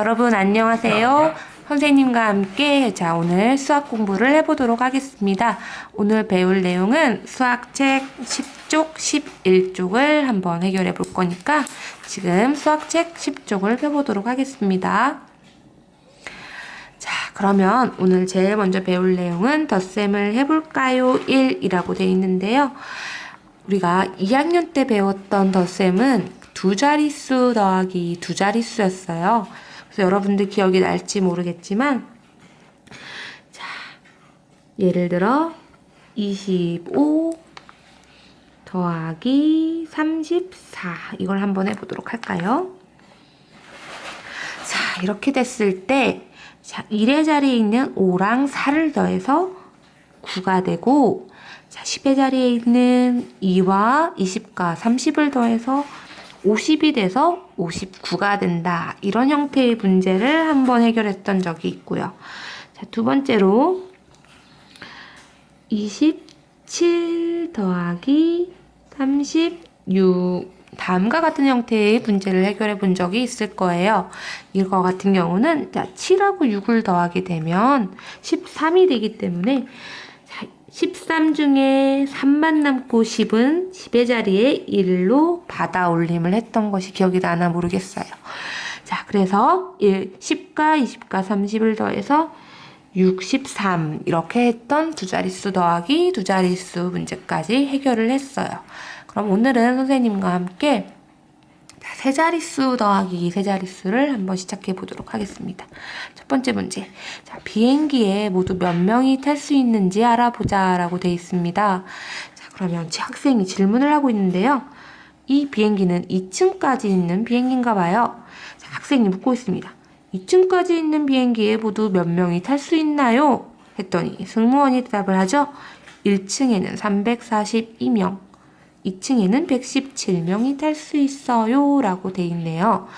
여러분 안녕하세요. 선생님과 함께 자 오늘 수학 공부를 해보도록 하겠습니다. 오늘 배울 내용은 수학책 10쪽 11쪽을 한번 해결해 볼 거니까 지금 수학책 10쪽을 펴보도록 하겠습니다. 자 그러면 오늘 제일 먼저 배울 내용은 덧셈을 해볼까요? 1이라고 되어 있는데요. 우리가 2학년 때 배웠던 덧셈은 두 자릿수 더하기 두 자릿수였어요. 그래서 여러분들 기억이 날지 모르겠지만, 자, 예를 들어, 25 더하기 34. 이걸 한번 해보도록 할까요? 자, 이렇게 됐을 때, 자, 1의 자리에 있는 5랑 4를 더해서 9가 되고, 자, 10의 자리에 있는 2와 20과 30을 더해서 50이 돼서 59가 된다. 이런 형태의 문제를 한번 해결했던 적이 있고요. 자, 두 번째로 27 더하기 36 다음과 같은 형태의 문제를 해결해 본 적이 있을 거예요. 이거 같은 경우는 자, 7하고 6을 더하게 되면 13이 되기 때문에 13 중에 3만 남고 10은 10의 자리에 1로 받아 올림을 했던 것이 기억이 나나 모르겠어요. 자, 그래서 1, 10과 20과 30을 더해서 63 이렇게 했던 두 자릿수 더하기 두 자릿수 문제까지 해결을 했어요. 그럼 오늘은 선생님과 함께 세 자릿수 더하기 세 자릿수를 한번 시작해 보도록 하겠습니다. 첫 번째 문제. 자, 비행기에 모두 몇 명이 탈 수 있는지 알아보자 라고 되어 있습니다. 자, 그러면 학생이 질문을 하고 있는데요. 이 비행기는 2층까지 있는 비행기인가 봐요. 자, 학생이 묻고 있습니다. 2층까지 있는 비행기에 모두 몇 명이 탈 수 있나요? 했더니 승무원이 대답을 하죠. 1층에는 342명, 2층에는 117명이 탈 수 있어요. 라고 돼 있네요.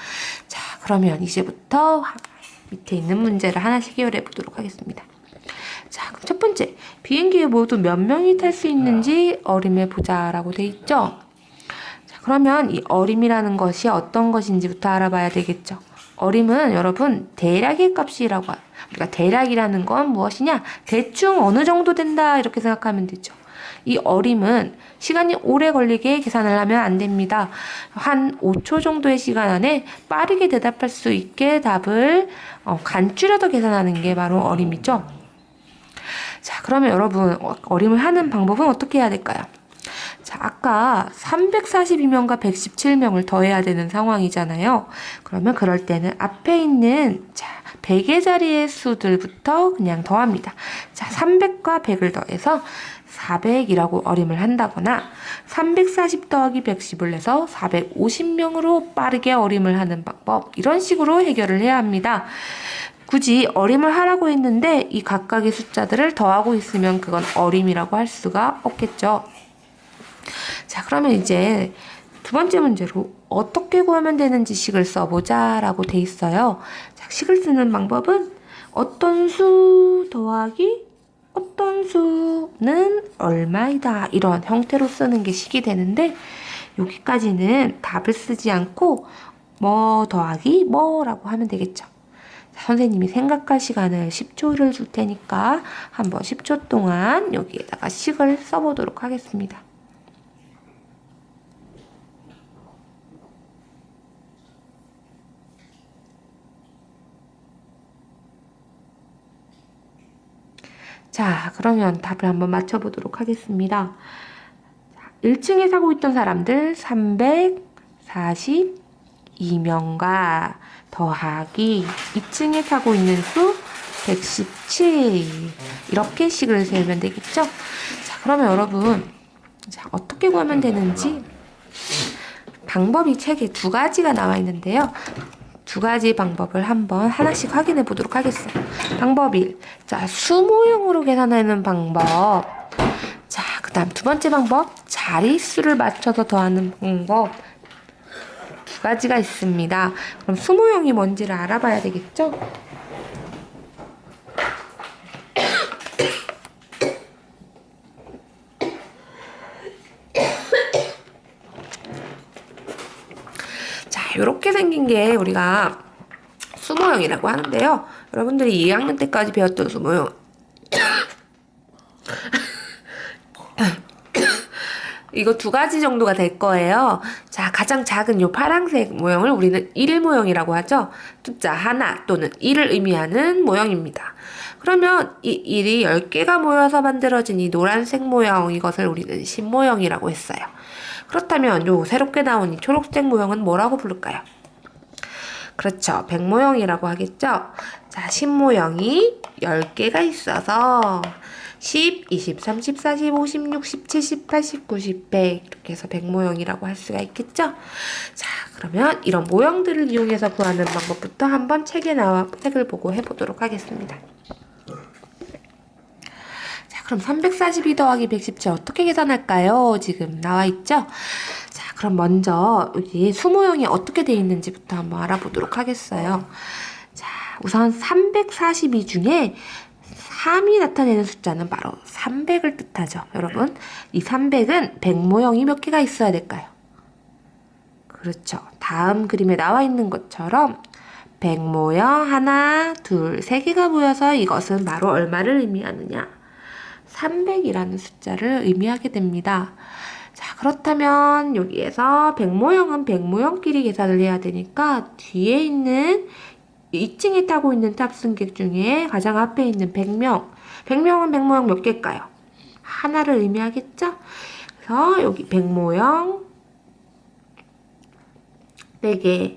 자, 그러면 이제부터 밑에 있는 문제를 하나씩 해결해 보도록 하겠습니다. 자, 그럼 첫 번째. 비행기에 모두 몇 명이 탈 수 있는지 어림해 보자라고 돼 있죠? 자, 그러면 이 어림이라는 것이 어떤 것인지부터 알아봐야 되겠죠? 어림은 여러분 대략의 값이라고 우리가 대략이라는 건 무엇이냐? 대충 어느 정도 된다 이렇게 생각하면 되죠. 이 어림은 시간이 오래 걸리게 계산을 하면 안 됩니다. 한 5초 정도의 시간 안에 빠르게 대답할 수 있게 답을 어, 간줄여서 계산하는 게 바로 어림이죠. 자, 그러면 여러분 어림을 하는 방법은 어떻게 해야 될까요? 자, 아까 342명과 117명을 더해야 되는 상황이잖아요. 그러면 그럴 때는 앞에 있는 자, 100의 자리의 수들부터 그냥 더합니다. 자, 300과 100을 더해서 400이라고 어림을 한다거나 340 더하기 110을 해서 450명으로 빠르게 어림을 하는 방법 이런 식으로 해결을 해야 합니다. 굳이 어림을 하라고 했는데 이 각각의 숫자들을 더하고 있으면 그건 어림이라고 할 수가 없겠죠. 자 그러면 이제 두 번째 문제로 어떻게 구하면 되는지 식을 써보자 라고 돼 있어요. 자, 식을 쓰는 방법은 어떤 수 더하기 어떤 수는 얼마이다 이런 형태로 쓰는 게 식이 되는데 여기까지는 답을 쓰지 않고 뭐 더하기 뭐라고 하면 되겠죠. 선생님이 생각할 시간을 10초를 줄 테니까 한번 10초 동안 여기에다가 식을 써보도록 하겠습니다. 자, 그러면 답을 한번 맞춰보도록 하겠습니다. 1층에 사고 있던 사람들 342명과 더하기 2층에 사고 있는 수 117. 이렇게 식을 세우면 되겠죠? 자, 그러면 여러분, 자, 어떻게 구하면 되는지 방법이 책에 두 가지가 나와 있는데요. 두 가지 방법을 한번 하나씩 확인해 보도록 하겠습니다. 방법 1. 자, 수모형으로 계산하는 방법. 자, 그 다음 두 번째 방법. 자릿수를 맞춰서 더하는 방법. 두 가지가 있습니다. 그럼 수모형이 뭔지를 알아봐야 되겠죠? 자, 이렇게 생긴 게 우리가 수모 수모형이라고 하는데요. 여러분들이 2학년 때까지 배웠던 수모형 이거 두 가지 정도가 될 거예요. 자, 가장 작은 요 파란색 모형을 우리는 1 모형이라고 하죠. 숫자 하나 또는 1을 의미하는 모형입니다. 그러면 이 1이 10개가 모여서 만들어진 이 노란색 모형, 이것을 우리는 신모형이라고 했어요. 그렇다면 요 새롭게 나온 이 초록색 모형은 뭐라고 부를까요? 그렇죠. 백모형이라고 하겠죠. 자, 신모형이 10개가 있어서 10, 20, 30, 40, 50, 60, 70, 80, 90, 100 이렇게 해서 백모형이라고 할 수가 있겠죠. 자, 그러면 이런 모형들을 이용해서 구하는 방법부터 한번 책에 나와 책을 보고 해보도록 하겠습니다. 자, 그럼 342 더하기 117 어떻게 계산할까요? 지금 나와 있죠? 자, 그럼 먼저 여기 수모형이 어떻게 되어 있는지부터 한번 알아보도록 하겠어요. 자, 우선 342 중에 3이 나타내는 숫자는 바로 300을 뜻하죠. 여러분, 이 300은 100 모형이 몇 개가 있어야 될까요? 그렇죠. 다음 그림에 나와 있는 것처럼 100 모형 하나, 둘, 세 개가 모여서 이것은 바로 얼마를 의미하느냐? 300이라는 숫자를 의미하게 됩니다. 자, 그렇다면 여기에서 100 모형은 100 모형끼리 계산을 해야 되니까 뒤에 있는 2층에 타고 있는 탑승객 중에 가장 앞에 있는 100명. 100명은 100모형 몇 개일까요? 하나를 의미하겠죠? 그래서 여기 100모형 4개.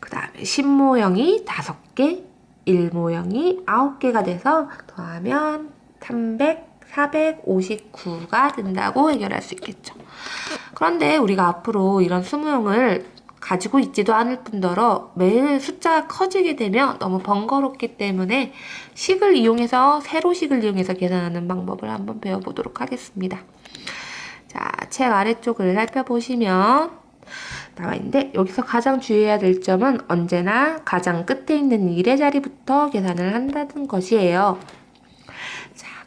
그 다음에 10모형이 5개. 1모형이 9개가 돼서 더하면 300, 459가 된다고 해결할 수 있겠죠. 그런데 우리가 앞으로 이런 수모형을 가지고 있지도 않을 뿐더러 매일 숫자가 커지게 되면 너무 번거롭기 때문에 식을 이용해서 세로식을 이용해서 계산하는 방법을 한번 배워보도록 하겠습니다. 자, 책 아래쪽을 살펴보시면 나와 있는데 여기서 가장 주의해야 될 점은 언제나 가장 끝에 있는 1의 자리부터 계산을 한다는 것이에요.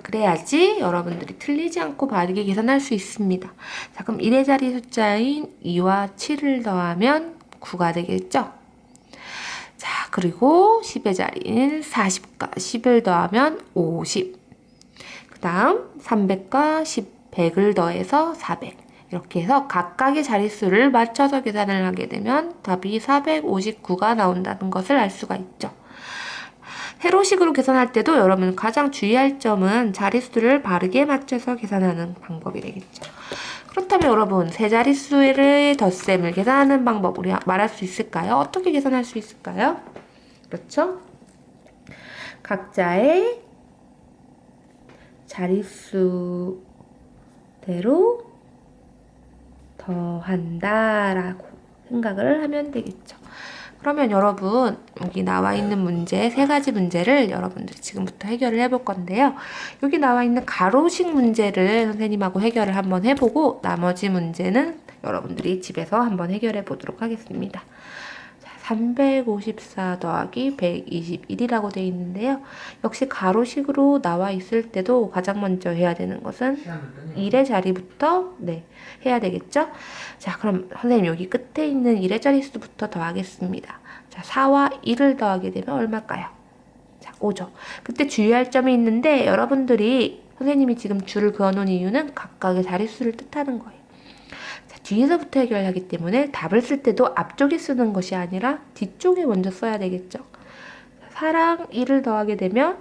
자, 그래야지 여러분들이 틀리지 않고 바르게 계산할 수 있습니다. 자, 그럼 1의 자리 숫자인 2와 7을 더하면 9가 되겠죠? 자, 그리고 10의 자리인 40과 10을 더하면 50. 그 다음 300과 10, 100을 더해서 400. 이렇게 해서 각각의 자릿수를 맞춰서 계산을 하게 되면 답이 459가 나온다는 것을 알 수가 있죠. 세로식으로 계산할 때도 여러분 가장 주의할 점은 자릿수를 바르게 맞춰서 계산하는 방법이 되겠죠. 그렇다면 여러분 세 자릿수의 덧셈을 계산하는 방법 우리 말할 수 있을까요? 어떻게 계산할 수 있을까요? 그렇죠? 각자의 자릿수대로 더한다라고 생각을 하면 되겠죠. 그러면 여러분 여기 나와 있는 문제 세 가지 문제를 여러분들이 지금부터 해결을 해볼 건데요. 여기 나와 있는 가로식 문제를 선생님하고 해결을 한번 해보고 나머지 문제는 여러분들이 집에서 한번 해결해 보도록 하겠습니다. 354 더하기 121이라고 되어 있는데요. 역시 가로식으로 나와 있을 때도 가장 먼저 해야 되는 것은 1의 자리부터 네, 해야 되겠죠? 자, 그럼 선생님 여기 끝에 있는 1의 자릿수부터 더하겠습니다. 자, 4와 1을 더하게 되면 얼마일까요? 자, 5죠. 그때 주의할 점이 있는데 여러분들이 선생님이 지금 줄을 그어 놓은 이유는 각각의 자릿수를 뜻하는 거예요. 뒤에서부터 해결하기 때문에 답을 쓸 때도 앞쪽에 쓰는 것이 아니라 뒤쪽에 먼저 써야 되겠죠. 4랑 1을 더하게 되면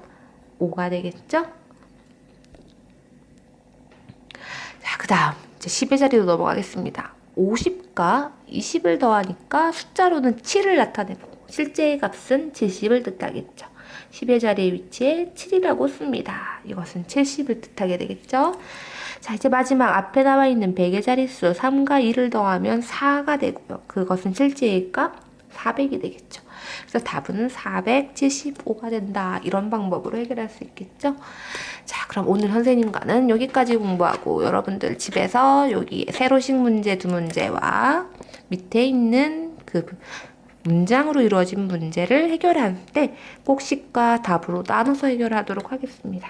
5가 되겠죠. 자, 그 다음 이제 10의 자리로 넘어가겠습니다. 50과 20을 더하니까 숫자로는 7을 나타내고 실제의 값은 70을 뜻하겠죠. 10의 자리에 위치해 7이라고 씁니다. 이것은 70을 뜻하게 되겠죠. 자, 이제 마지막 앞에 나와 있는 100의 자릿수 3과 2를 더하면 4가 되고요. 그것은 실제의 값 400이 되겠죠. 그래서 답은 475가 된다. 이런 방법으로 해결할 수 있겠죠. 자, 그럼 오늘 선생님과는 여기까지 공부하고 여러분들 집에서 여기 세로식 문제 두 문제와 밑에 있는 그 문장으로 이루어진 문제를 해결할 때 꼭 식과 답으로 나눠서 해결하도록 하겠습니다.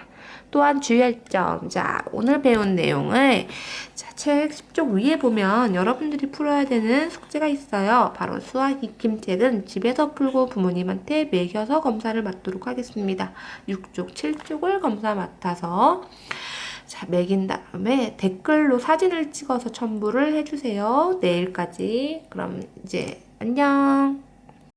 또한 주의할 점. 자, 오늘 배운 내용을 자, 책 10쪽 위에 보면 여러분들이 풀어야 되는 숙제가 있어요. 바로 수학 익힘책은 집에서 풀고 부모님한테 매겨서 검사를 맡도록 하겠습니다. 6쪽, 7쪽을 검사 맡아서 자, 매긴 다음에 댓글로 사진을 찍어서 첨부를 해주세요. 내일까지. 그럼 이제 안녕.